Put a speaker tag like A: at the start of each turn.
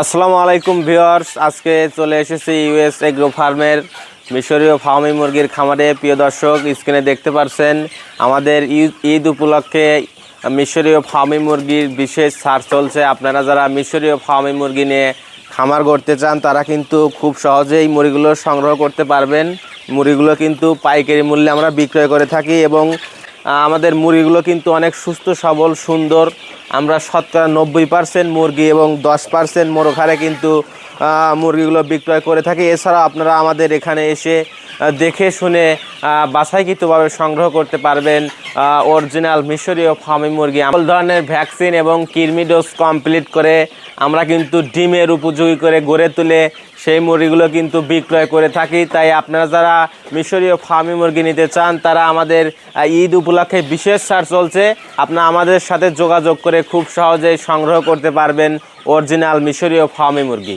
A: আসসালামু আলাইকুম ভিউয়ার্স, আজকে চলে এসেছি ইউএস এগ্রো ফার্মের মিশরীয় ফার্মি মুরগির খামারে। প্রিয় দর্শক স্ক্রিনে দেখতে পারছেন, আমাদের ঈদ- উপলক্ষে মিশরীয় ফার্মি মুরগির বিশেষ ছাড় চলছে। আপনারা যারা মিশরীয় ফার্মি মুরগি নিয়ে খামার করতে চান, তারা কিন্তু খুব সহজেই মুরগিগুলো সংগ্রহ করতে পারবেন। মুরগিগুলো কিন্তু পাইকারি মূল্যে আমরা বিক্রয় করে থাকি এবং আমাদের মুরগিগুলো কিন্তু অনেক সুস্থ, সবল, সুন্দর। আমরা শতকরা নব্বই পার্সেন্ট মুরগি এবং দশ পার্সেন্ট মোরগ হারে কিন্তু মুরগিগুলো বিক্রয় করে থাকি। এছাড়া আপনারা আমাদের এখানে এসে দেখে শুনে বাছাইকৃতভাবে সংগ্রহ করতে পারবেন অরিজিনাল মিশরীয় ফার্মি মুরগি। আমল ধরনের ভ্যাকসিন এবং কৃমি ডোজ কমপ্লিট করে আমরা কিন্তু ডিমের উপযোগী করে গড়ে তুলে সেই মুরগিগুলো কিন্তু বিক্রয় করে থাকি। তাই আপনারা যারা মিশরীয় ফার্মি মুরগি নিতে চান, তারা আমাদের ঈদ উপলক্ষে বিশেষ ছাড় চলছে। আপনারা আমাদের সাথে যোগাযোগ করে খুব সহজেই সংগ্রহ করতে পারবেন অরিজিনাল মিশরীয় ফার্মি মুরগি।